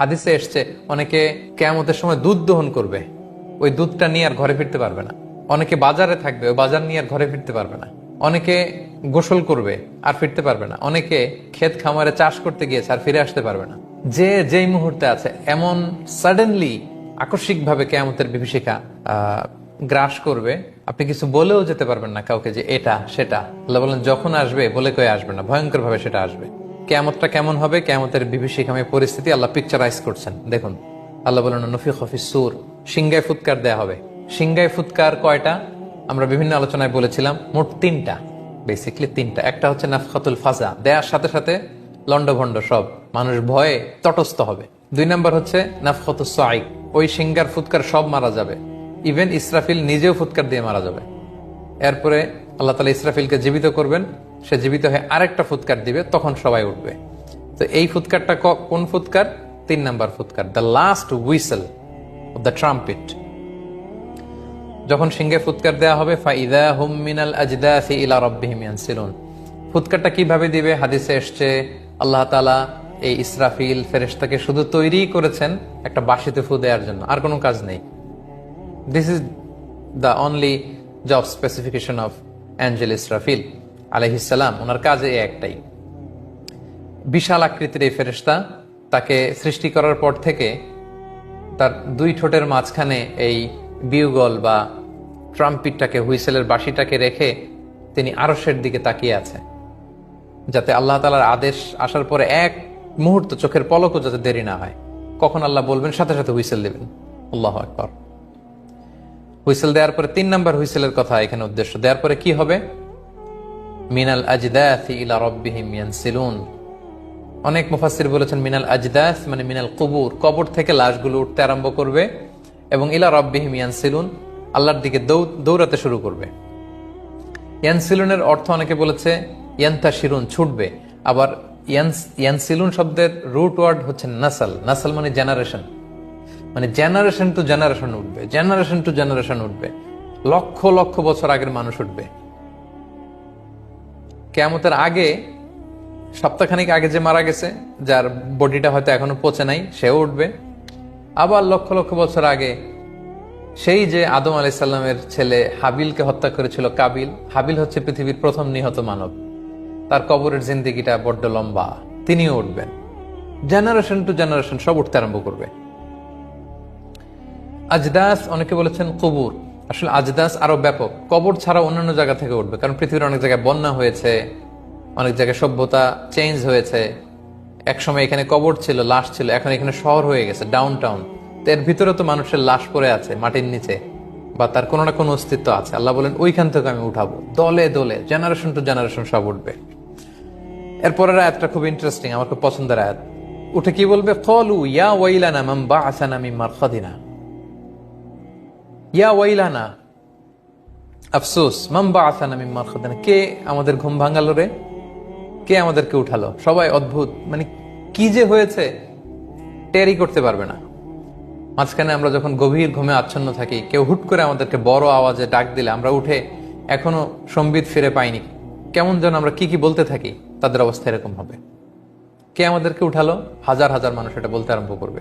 হাদিসে এসছে, অনেকে কেয়ামতের সময় দুধ দহন করবে। ওই দুধটা নিয়ে আর ঘরে ফিরতে পারবে না। অনেকে বাজারে থাকবে, ওই বাজার নিয়ে আর ঘরে ফিরতে পারবে না। অনেকে গোসল করবে, আর ফিরতে পারবে না। অনেকে ক্ষেত খামারে চাষ করতে গিয়েছে, আর ফিরে আসতে পারবে না। যে যেই মুহূর্তে আছে, এমন সাডেনলি আকস্মিকভাবে কেয়ামতের বিভীষিকা গ্রাস করবে, আপনি কিছু বলেও যেতে পারবেন না কাউকে যে এটা, সেটা। আল্লাহ বলেন, যখন আসবে বলে কয়ে আসবে না ভয়ঙ্কর ভাবে সেটা আসবে। কেয়ামতটা কেমন হবে? কেয়ামতের বিভীষিকাময় পরিস্থিতি আল্লাহ পিকচারাইজ করছেন। দেখুন, আল্লাহ বলেন নফি হফিস সুর। সিংগায় ফুৎকার দেয়া হবে। সিংগায় ফুৎকার কয়টা? আমরা বিভিন্ন আলোচনায় বলেছিলাম, মোট তিনটা বেসিকলি তিনটা। একটা হচ্ছে নাফখাতুল ফাজা। দেয়ার সাথে সাথে লন্ডভন্ড সব। মানুষ ভয়ে তটস্থ হবে। দুই নাম্বার হচ্ছে নাফখাতুল সাইক ওই সিঙ্গার ফুৎকার সব মারা যাবে। ইভেন ইসরাফিল নিজেও ফুৎকার দিয়ে মারা যাবে। এরপরে আল্লাহ তালা ইসরাফিলকে জীবিত করবেন। সে জীবিত হয়ে আরেকটা ফুৎকার দিবে, তখন সবাই উঠবে। তো এই ফুৎকারটা কোন ফুৎকার? তিন নাম্বার ফুৎকার। The last whistle of the trumpet যখন সিংহে ফুৎকার দেয়া হবে, ফাইদা হুম মিনাল আজদাসি ইলা রাব্বিহিম ইয়ানসিলুন। ফুৎকারটা কীভাবে দিবে? হাদিসে এসছে, আল্লাহ তাআলা এই ইসরাফিল ফেরেশতাকে শুধু তৈরি করেছেন একটা বাসিতে ফু দেওয়ার জন্য, আর কোনো কাজ নেই। This is the only job specification of angel Israfil আলহিসাল্লাম ওনার কাজে একটাই। বিশাল আকৃতির এই ফেরেশতা তাকে সৃষ্টি করার পর থেকে তার দুই ঠোঁটের মাঝখানে এই বিউগল বা ট্রাম্পিটটাকে, হুইসেলের বাঁশিটাকে রেখে তিনি আরসের দিকে তাকিয়ে আছে যাতে আল্লাহ তালার আদেশ আসার পরে এক মুহূর্ত চোখের পলকও যাতে দেরি না হয়। কখন আল্লাহ বলবেন, সাথে সাথে হুইসেল দেবেন। আল্লাহ আকবর। হুইসেল দেওয়ার পরে তিন নাম্বার হুইসেলের কথা এখানে উদ্দেশ্য। দেওয়ার পরে কি হবে? মিনাল আজদাথি ইলা রব্বিহিম ইয়ানসিলুন। অনেক মুফাসসির বলেছেন, মিনাল আজদাস মানে মিনাল কবুর, কবর থেকে লাশগুলো উঠতে আরম্ভ করবে এবং ইলা রব্বিহিম ইয়ানসিলুন, আল্লাহর দিকে দৌড়াতে শুরু করবে। ইয়ানসিলুনের অর্থ অনেকে বলেছে ইয়ান্তা শিরুন ছুটবে। আবার ইয়ানস- ইয়ানসিলুন শব্দের রুট ওয়ার্ড হচ্ছে নাসাল। নাসাল মানে জেনারেশন মানে জেনারেশন টু জেনারেশন উঠবে। জেনারেশন টু জেনারেশন উঠবে। লক্ষ লক্ষ বছর আগের মানুষ উঠবে। কেয়ামতের আগে, সপ্তাহখানিক আগে যে মারা গেছে, যার বডিটা হয়তো এখনও পচে নাই, সেও উঠবে। আবার লক্ষ লক্ষ বছর আগে, সেই যে আদম আলাইসাল্লামের ছেলে হাবিলকে হত্যা করেছিল কাবিল, হাবিল হচ্ছে পৃথিবীর প্রথম নিহত মানব। তার কবরের জিন্দিগিটা বড্ড লম্বা, তিনিও উঠবেন। জেনারেশন টু জেনারেশন সব উঠতে আরম্ভ করবে। আজদাস অনেকে বলেছেন কবুর। আসলে আজদাস আরও ব্যাপক। কবর ছাড়া অন্যান্য জায়গা থেকে উঠবে, কারণ পৃথিবীর অনেক জায়গায় বন্যা হয়েছে, অনেক জায়গায় সভ্যতা চেঞ্জ হয়েছে। একসময় এখানে কবর ছিল, লাশ ছিল, এখন এখানে শহর হয়ে গেছে ডাউন টাউন এর ভিতরে তো মানুষের লাশ পড়ে আছে, মাটির নিচে, বা তার কোনো না কোনো অস্তিত্ব আছে। আল্লাহ বলেন, ওইখান থেকে আমি উঠাবো, দলে দলে জেনারেশন টু জেনারেশন সব উঠবে। এরপরের আয়াতটা খুব ইন্টারেস্টিং আমার খুব পছন্দের আয়াত। উঠে কি বলবে? কলু ইয়া ওয়াইলানা মাম বাআসানা মিন মারখাদিনা ইয়া ওয়াইলানা, আফসোস মাম বাআসানা মিন মারখাদিনা, কে আমাদের ঘুম ভাঙালো রে? কে আমাদেরকে উঠালো? সবাই অদ্ভুত মানে কি যে হয়েছে টেরি করতে পারবে না। মাঝখানে আমরা যখন গভীর ঘুমে আচ্ছন্ন থাকি, কেউ হুট করে আমাদেরকে বড় আওয়াজে ডাক দিলে আমরা উঠে এখনও সম্বিত ফিরে পাইনি। কেমন যেন আমরা কি কি বলতে থাকি, তাদের অবস্থা এরকম হবে। কে আমাদেরকে উঠালো? হাজার হাজার মানুষ এটা বলতে আরম্ভ করবে।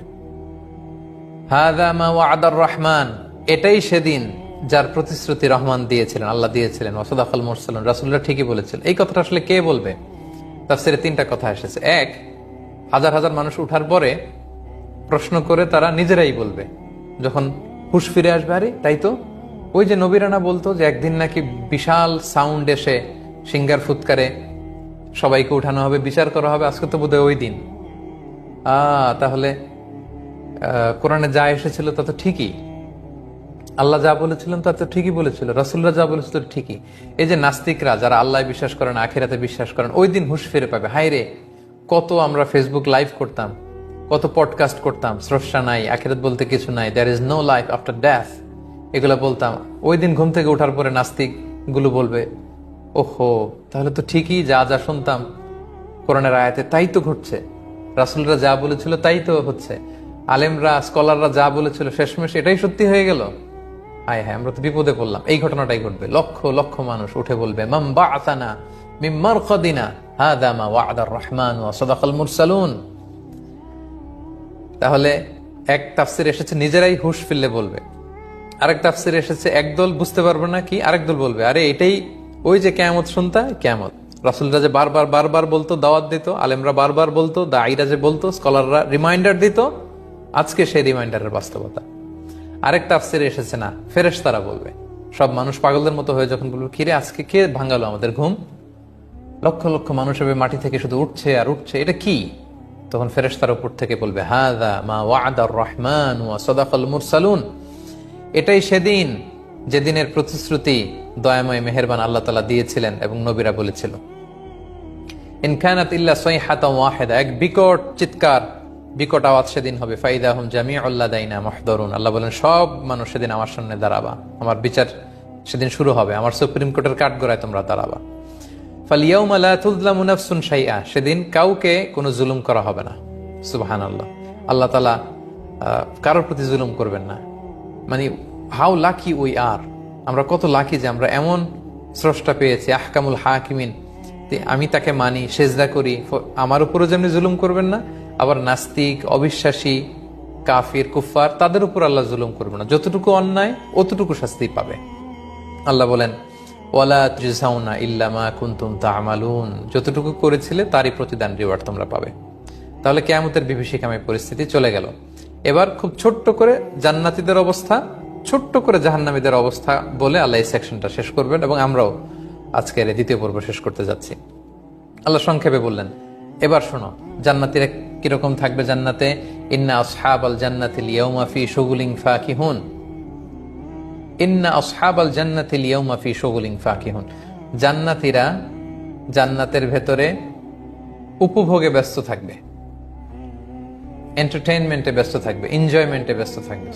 হাদা ওয়াদার রহমান। এটাই সেদিন যার প্রতিশ্রুতি রহমান দিয়েছিলেন, আল্লাহ দিয়েছিলেন। ওসদাফল মোরসালন রাসুল্লাহ ঠিকই বলেছিলেন। এই কথাটা আসলে কে বলবে? তাফসিরে তিনটা কথা এসেছে। এক, হাজার হাজার মানুষ উঠার পরে প্রশ্ন করে তারা নিজেরাই বলবে। যখন হুশ ফিরে আসবে, আরে, তাই তো? ওই যে নবীরানা বলতো যে একদিন নাকি বিশাল সাউন্ড এসে সিঙ্গার ফুৎকারে সবাইকে উঠানো হবে, বিচার করা হবে। আজকে তো বোধহয় ওই দিন। আ, তাহলে কোরআনে যা এসেছিল তা তো ঠিকই। আল্লাহ যা বলেছিলেন তা তো ঠিকই বলেছিল রাসুল্লাহ যা বলেছিল ঠিকই। এই যে নাস্তিকরা যারা আল্লাহ বিশ্বাস করেন, আখেরাতে বিশ্বাস করেন, ওই দিন হুশ ফিরে পাবে। হাই রে, কত আমরা ফেসবুক লাইভ করতাম, কত পডকাস্ট করতাম, স্রষ্টা নাই, আখেরাত বলতে কিছু নাই there is no life after death এগুলো বলতাম। ওই দিন ঘুম থেকে ওঠার পরে নাস্তিকগুলো বলবে, ওহো, তাহলে তো ঠিকই যা যা শুনতাম কোরআনের আয়াতে, তাই তো ঘটছে। রাসুলরা যা বলেছিল তাই তো হচ্ছে। আলেমরা, স্কলাররা যা বলেছিল, শেষমেশ এটাই সত্যি হয়ে গেল। হায় হ্যাঁ আমরা তো বিপদে পড়লাম। এই ঘটনাটাই ঘটবে। লক্ষ লক্ষ মানুষ উঠে বলবে মাম বাআসানা মিন মারখাদিনা হাদা মা ওয়া'দার রহমান ওয়া সাদাকাল মুরসালুন। তাহলে এক তাফসির এসেছে, নিজেরাই হুশ ফিরলে বলবে। আরেক তাফসির এসেছে, একদল বুঝতে পারবে না কি, আরেক দল বলবে, আরে, এটাই ওই যে কেয়ামত শুনতা, কেয়ামত। রাসুলরা যে বারবার বারবার বলতো, দাওয়াত দিত, আলেমরা বারবার বলতো দা আইরা যে বলতো, স্কলাররা রিমাইন্ডার দিত, আজকে সেই রিমাইন্ডারের বাস্তবতা। আরেক তাফসির এসেছে না ফেরেশ তারা বলবে। সব মানুষ পাগলদের মতো হয়ে যখন বলবে, কিরে, আজকে কে ভাঙালো আমাদের ঘুম? লক্ষ লক্ষ মানুষ হবে মাটি থেকে শুধু উঠছে আর উঠছে, এটা কি? তখন ফেরেশতার উপর থেকে বলবে হাদা মা ওয়াদার রহমান ওয়া সদাকাল মুরসালুন। এটাই সেদিন যেদিনের প্রতিশ্রুতি দয়াময় মেহেরবান আল্লাহ তালা দিয়েছিলেন এবং নবীরা বলেছিল। ইনখানাত ইল্লা সৈহাতা ওয়াহেদা, এক বিকট চিৎকার বিকট আওয়াজ সেদিন হবে। ফাইদা হুম জামি আল্লাহ দাইনা মহদরুন। আল্লাহ বলেন সব মানুষ সেদিন আমার সামনে দাঁড়াবা। আমার বিচার সেদিন শুরু হবে। আমার সুপ্রিম কোর্টের কাঠগড়ায় তোমরা দাঁড়াবা। সেদিন কাউকে কোনো জুলুম করা হবে না। সুবহানাল্লাহ। আল্লাহ তাআলা আহ, কারোর প্রতি জুলুম করবেন না। মানে হাউ লাকি উই আর। আমরা কত লাকি যে আমরা এমন স্রষ্টা পেয়েছি আহকামুল হাকিমিন। আমি তাকে মানি সেজদা করি আমার উপরও যেমনি জুলুম করবেন না আবার নাস্তিক, অবিশ্বাসী, কাফির কুফার তাদের উপর আল্লাহ জুলুম করবে না। যতটুকু অন্যায়, অতটুকু শাস্তি পাবে। আল্লাহ বলেন, ওয়ালা তুজাউনা ইল্লামা কুনতুম তা'মালুন। যতটুকু করেছিলে, তারই প্রতিদান রিওয়ার্ড তোমরা পাবে। তাহলে কেয়ামতের বিভীষিকাময় পরিস্থিতি চলে গেল। এবার খুব ছোট্ট করে জান্নাতীদের অবস্থা, ছোট্ট করে জাহান্নামীদের অবস্থা বলে আল্লাহ এই সেকশনটা শেষ করবেন এবং আমরাও আজকের দ্বিতীয় পর্ব শেষ করতে যাচ্ছি। আল্লাহ সংক্ষেপে বললেন, এবার শোনো, জান্নাতিরা কীরকম থাকবে জান্নাতে? ইন্না আসহাব আল জান্নাতিল ইয়াউমা ফি শুগুলিং ফাকিহুন। ইন্না আসহাব আল শুগুলিং জান্নাতীরা ভেতরে উপভোগে ব্যস্ত থাকবে। এন্টারটেইনমেন্টে ব্যস্ত থাকবে। এনজয়মেন্টে ব্যস্ত থাকবে।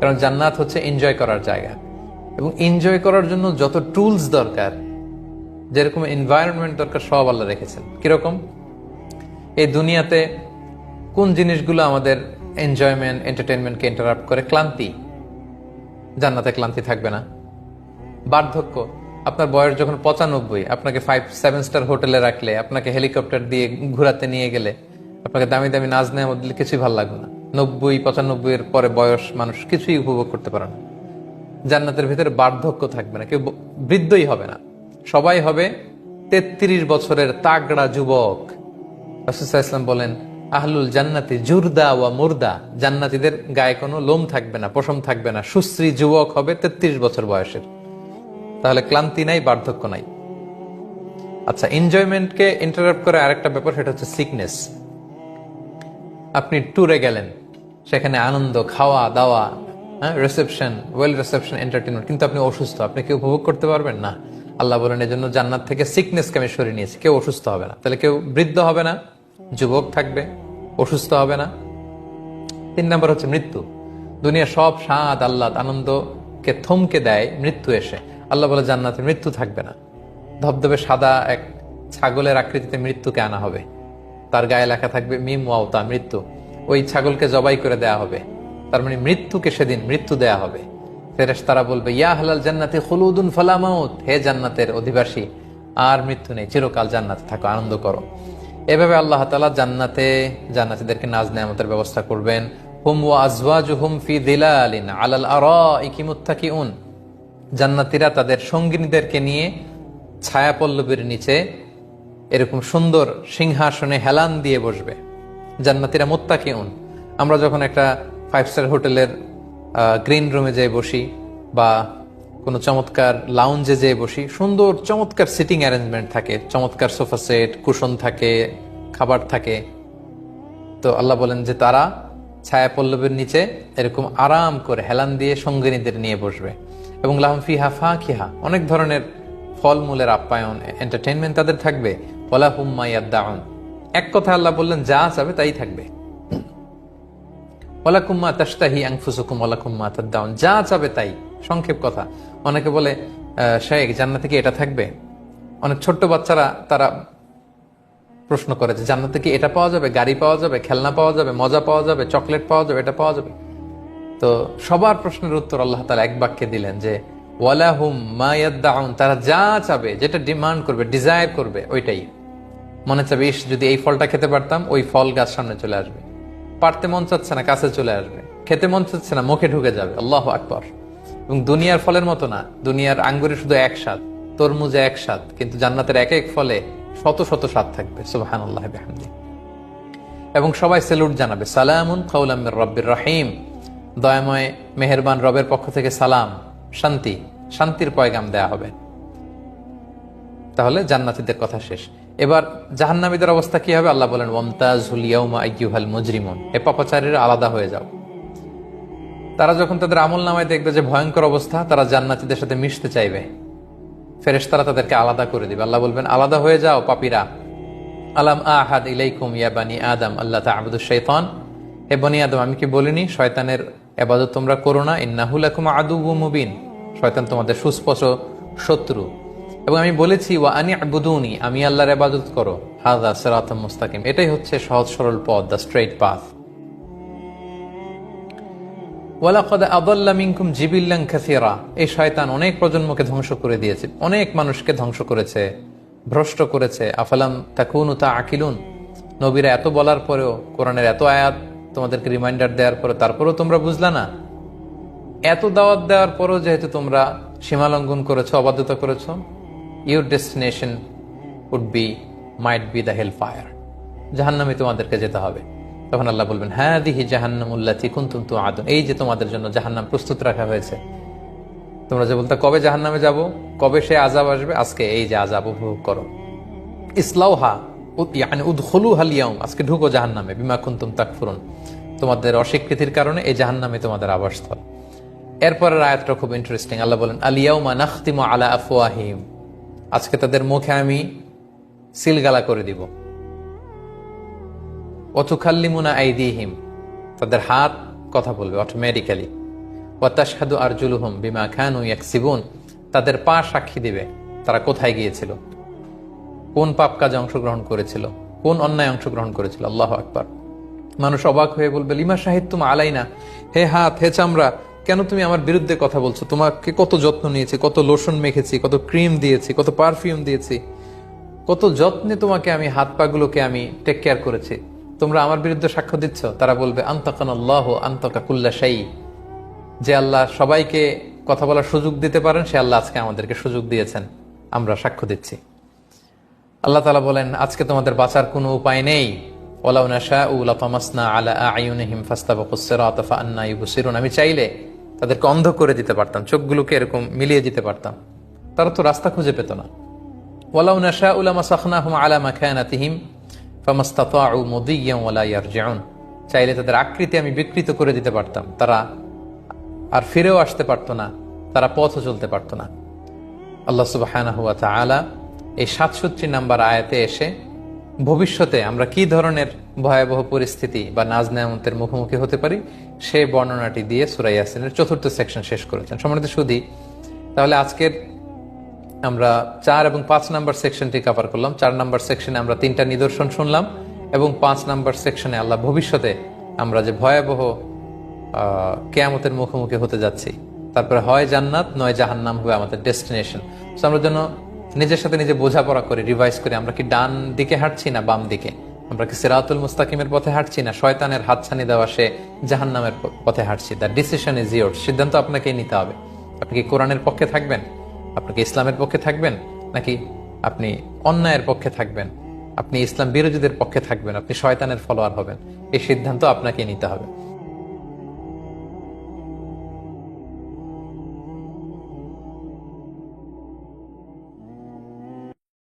কারণ জান্নাত হচ্ছে এনজয় করার জায়গা। এবং এনজয় করার জন্য যত টুলস দরকার, যেরকম এনভায়রনমেন্ট দরকার, সব আল্লাহ রেখেছেন। কীরকম? এই দুনিয়াতে কোন জিনিসগুলো আমাদের এনজয়মেন্ট এন্টারটেনমেন্টকে ইন্টারাপ্ট করে? ক্লান্তি। জান্নাতে ক্লান্তি থাকবে না। বার্ধক্য। আপনার বয়স যখন পঁচানব্বই, আপনাকে ফাইভ সেভেন স্টার হোটেলে রাখলে, আপনাকে হেলিকপ্টার দিয়ে ঘোরাতে নিয়ে গেলে, আপনাকে দামি দামি নাচ নেওয়া মধ্যে কিছুই ভালো লাগবে না। নব্বই, পঁচানব্বই এর পরে বয়স মানুষ কিছুই উপভোগ করতে পারে না। জান্নাতের ভিতরে বার্ধক্য থাকবে না। কেউ বৃদ্ধই হবে না। সবাই হবে তেত্রিশ বছরের তাগড়া যুবক। রাসূলুল্লাহ ইসলাম বলেন, আহলুল জান্নাতি জুরদা ওয়া মুরদা। জান্নাতীদের গায়ে কোনো লোম থাকবে না, পশম থাকবে না। সুশ্রী যুবক হবে তেত্রিশ বছর বয়সের। তাহলে ক্লান্তি নাই, বার্ধক্য নাই। আচ্ছা এনজয়মেন্টকে ইন্টারাপ্ট করে আরেকটা ব্যাপার, সেটা হচ্ছে সিকনেস আপনি ট্যুরে গেলেন, সেখানে আনন্দ, খাওয়া, দাওয়া হ্যাঁ রিসেপশন ওয়েল রিসেপশন এন্টারটেনমেন্ট কিন্তু আপনি অসুস্থ, আপনি কি উপভোগ করতে পারবেন? না। আল্লাহ বলেন এই জন্য জান্নাত থেকে সিকনেসকে আমি সরিয়ে নিয়েছি, কেউ অসুস্থ হবে না। তাহলে কেউ বৃদ্ধ হবে না। যুবক থাকবে, অসুস্থ হবে না। তিন নম্বর হচ্ছে মৃত্যু। দুনিয়া সব স্বাদ আল্লাহ আনন্দকে থমকে দেয় মৃত্যু এসে। আল্লাহ বলে, জান্নাতে মৃত্যু থাকবে না। ধবধবে সাদা এক ছাগলের আকৃতিতে মৃত্যুকে আনা হবে। তার গায়ে লেখা থাকবে, মিম ওয়াওতা মৃত্যু। ওই ছাগলকে জবাই করে দেয়া হবে। তার মানে মৃত্যুকে সেদিন মৃত্যু দেয়া হবে। ফেরেশ তারা বলবে, ইয়া হালাল জান্নাতে খুলুদুন ফালামাউত হে জান্নাতের অধিবাসী, আর মৃত্যু নেই। চিরকাল জান্নাতে থাকো, আনন্দ করো। এভাবে আল্লাহ তালা জান্নাতে জান্নাতীদেরকে নাজ নেয়ামতের ব্যবস্থা করবেন। হুম ওয়া আজওয়াজুহুম ফি দিলালিন আলাল আরাইকি মুত্তাকিউন। জান্নাতীরা তাদের সঙ্গিনীদেরকে নিয়ে ছায়া পল্লবীর নিচে এরকম সুন্দর সিংহাসনে হেলান দিয়ে বসবে। জান্নাতিরা মোত্তাকিউন। আমরা যখন একটা ফাইভ স্টার হোটেলের গ্রিন রুমে যেয়ে বসি বা কোনো চমৎকার লাউঞ্জে যেয়ে বসি। সুন্দর চমৎকার সিটিং অ্যারেঞ্জমেন্ট থাকে, চমৎকার সোফা সেট কুশন থাকে, খাবার থাকে। তো আল্লাহ বলেন যে তারা ছায়া পল্লবের নিচে এরকম আরাম করে হেলান দিয়ে সঙ্গিনীদের নিয়ে বসবে। এবং লাহম ফিহা ফা খিহা অনেক ধরনের ফলমূলের আপ্যায়ন এন্টারটেনমেন্ট তাদের থাকবে। ওলা হুম্মাইয়াদ্দাউন এক কথা আল্লাহ বললেন, যা চাবে তাই থাকবে। ওলাকুম্মা তাস্তাহি আংফুসুকুম ওলাকুম্মা তাদ্দাউন। যা চাবে তাই, সংক্ষেপ কথা। অনেকে বলে শেখ, জান্নাতে কি এটা থাকবে? অনেক ছোট্ট বাচ্চারা তারা প্রশ্ন করে যে, জান্নাতে কি এটা পাওয়া যাবে? গাড়ি পাওয়া যাবে? খেলনা পাওয়া যাবে? মজা পাওয়া যাবে? চকলেট পাওয়া যাবে? এটা পাওয়া যাবে? তো সবার প্রশ্নের উত্তর আল্লাহ তালা এক বাক্যে দিলেন যে, ওয়ালাহুম মায়াদ্দাউন তারা যা চাবে, যেটা ডিমান্ড করবে, ডিজায়ার করবে, ওইটাই। মনে চাবে ইস যদি এই ফলটা খেতে পারতাম, ওই ফল গাছ সামনে চলে আসবে। পারতে মন চাচ্ছে না, কাছে চলে আসবে। খেতে মন চাচ্ছে না, মুখে ঢুকে যাবে। আল্লাহ আকবর। এবং দুনিয়ার ফলের মতো না, দুনিয়ার আঙ্গুরে শুধু এক তরমুজে এক কিন্তু জান্নাতের এক এক ফলে শত শত স্বাদ থাকবে সুবাহান আল্লাহ এবং সবাই সেলুট জানাবে, সালামুন কাউলামের রব্বির রাহিম। দয়াময়, মেহেরবান রবের পক্ষ থেকে সালাম, শান্তি, শান্তির পয়গাম দেয়া হবে। তাহলে জান্নাতীদের কথা শেষ। এবার জাহান্নামীদের অবস্থা কি হবে? আল্লাহ বলেন ওমতাজুল ইয়াউমা আইয়ুহাল মুজরিমুন। এ পাপাচারীরা, আলাদা হয়ে যাও। তারা যখন তাদের আমল নামায় দেখবে যে ভয়ঙ্কর অবস্থা, তারা জান্নাতীদের সাথে মিশতে চাইবে। ফেরেশতারা তাদেরকে আলাদা করে দিবে। আল্লাহ বলবেন, আলাদা হয়ে যাও পাপীরা। আলাম আহাদ ইলাইকুম ইয়া বানি আদম আল্লাহ তাআবুদু শাইতান হে বনি আদম, আমি কি বলিনি? শয়তানের এবাদত তোমরা করো না। ইন্নাহু লাকুম আদুউম মুবিন। শয়তান তোমাদের সুস্পষ্ট শত্রু। এবং আমি বলেছি, ওয়া আনি আবুদুনি, আমি আল্লাহর এবাদত করো। হাযা সিরাতাম মুস্তাকিম। এটাই হচ্ছে সহজ সরল পথ, দ্য স্ট্রেইট পাথ। ওয়ালাকাদ কাসীরা। এই অনেক প্রজন্মকে ধ্বংস করে দিয়েছে, অনেক মানুষকে ধ্বংস করেছে, ভ্রষ্ট করেছে। আফালাম তা আকিলুন নবীরা এত বলার পরেও এত আয়াত তোমাদেরকে রিমাইন্ডার দেওয়ার পরে তারপরেও তোমরা বুঝলা না। এত দাওয়াত দেওয়ার পরেও যেহেতু তোমরা সীমালঙ্ঘন করেছ, অবাধ্যতা করেছ your destination would be might be the hell fire জাহান্নামে তোমাদেরকে যেতে হবে। তখন আল্লাহ বলবেন হ্যাঁ দিহি জাহান্নামুল্লাতি কুন্তুম তু আদন এই যে তোমাদের জন্য জাহান্নাম প্রস্তুত রাখা হয়েছে। তোমরা যে বলতে, কবে জাহান্নামে যাব? কবে সে আজাব আসবে? আজকে এই যে আজাব উপভোগ করো। ইসলাউহা মানে উদ্খলু হালিয়াউম আজকে ঢুকো জাহান্নামে, বিমা কুন্তুম তাকফুরুন। তোমাদের অস্বীকৃতির কারণে এই জাহান্নামে তোমাদের আবাসস্থল। এরপরের আয়াতটা খুব ইন্টারেস্টিং আল্লাহ বলেন আলিয়াউমা নাখতিমু আলা আফওয়াহিম আজকে তাদের মুখে আমি সিলগালা করে দিব। অতুখাল্লিমুনা আইদিহিম। তাদের হাত কথা বলবে অটোমেটিক্যালি ওয়াতাশহাদু আরজুলুহুম বিমা খানু ইয়াকসিবুন। তাদের পা সাক্ষী দিবে, তারা কোথায় গিয়েছিল? কোন পাপ কাজে অংশগ্রহণ করেছিল? কোন অন্যায় অংশগ্রহণ করেছিল? আল্লাহ আকবার। মানুষ অবাক হয়ে বলবে, লিমা শাহিদ তুমি আলাইনা? হে হাত, হে চামড়া, কেন তুমি আমার বিরুদ্ধে কথা বলছো? তোমাকে কত যত্ন নিয়েছি, কত লোশন মেখেছি, কত ক্রিম দিয়েছি, কত পারফিউম দিয়েছি। কত যত্নে তোমাকে আমি হাত পাগুলোকে আমি টেক কেয়ার করেছি। তোমরা আমার বিরুদ্ধে সাক্ষ্য দিচ্ছ। তারা বলবে আন্তকান আল্লাহ আন্তকা কুল্লা শাই। যে আল্লাহ সবাইকে কথা বলার সুযোগ দিতে পারেন, সে আল্লাহ আজকে আমাদেরকে সুযোগ দিয়েছেন। আমরা সাক্ষ্য দিচ্ছি। আল্লাহ তালা বলেন, আজকে তোমাদের বাঁচার কোনো উপায় নেই। আমি চাইলে তাদেরকে অন্ধ করে দিতে পারতাম, চোখগুলোকে এরকম মিলিয়ে দিতে পারতাম। তারা তো রাস্তা খুঁজে পেত না। ওয়ালাউ নাশা উলামা সাখনাহুম আলা মাখানাতিহিম ফামাস্তাতাউ মুদিয়্যান ওয়ালা ইয়ারজিউন। চাইলে তাদের আকৃতি আমি বিকৃত করে দিতে পারতাম। তারা আর ফিরেও আসতে পারতো না, তারা পথও চলতে পারতো না। আল্লাহ সুবহানাহু ওয়া তাআলা এই সাতষট্টি নাম্বার আয়াতে এসে, ভবিষ্যতে আমরা কি ধরনের ভয়াবহ পরিস্থিতি বা নাজ নেয়ামতের মুখোমুখি হতে পারি সে বর্ণনাটি দিয়ে সুরাই ইয়াসিনের চতুর্থ সেকশন শেষ করেছেন। সম্মানিত সুদী তাহলে আজকের আমরা চার এবং পাঁচ নাম্বার সেকশনটি কভার করলাম। চার নাম্বার সেকশনে আমরা তিনটা নিদর্শন শুনলাম এবং পাঁচ নাম্বার সেকশনে আল্লাহ ভবিষ্যতে আমরা যে ভয়াবহ কেয়ামতের মুখোমুখি হতে যাচ্ছি তারপরে হয় জান্নাত, নয় জাহান্নাম হবে আমাদের ডেস্টিনেশন। তো আমরা যেন নিজের সাথে নিজে বোঝাপড়া করি রিভাইজ করে, আমরা কি ডান দিকে হাঁটছি না বাম দিকে? আমরা কি সিরাতুল মুস্তাকিমের পথে হাঁটছি না? শয়তানের হাতছানি দেওয়া সে জাহান্নামের পথে হাঁটছি। দ্য ডিসিশন ইজ ইয়োর সিদ্ধান্ত আপনাকেই নিতে হবে। আপনি কি কোরআনের পক্ষে থাকবেন? আপনি কি ইসলামের পক্ষে থাকবেন নাকি আপনি অন্যায়ের পক্ষে থাকবেন? আপনি ইসলাম বিরোধীদের পক্ষে থাকবেন, আপনি শয়তানের ফলোয়ার হবেন। এই সিদ্ধান্ত আপনাকে নিতে হবে।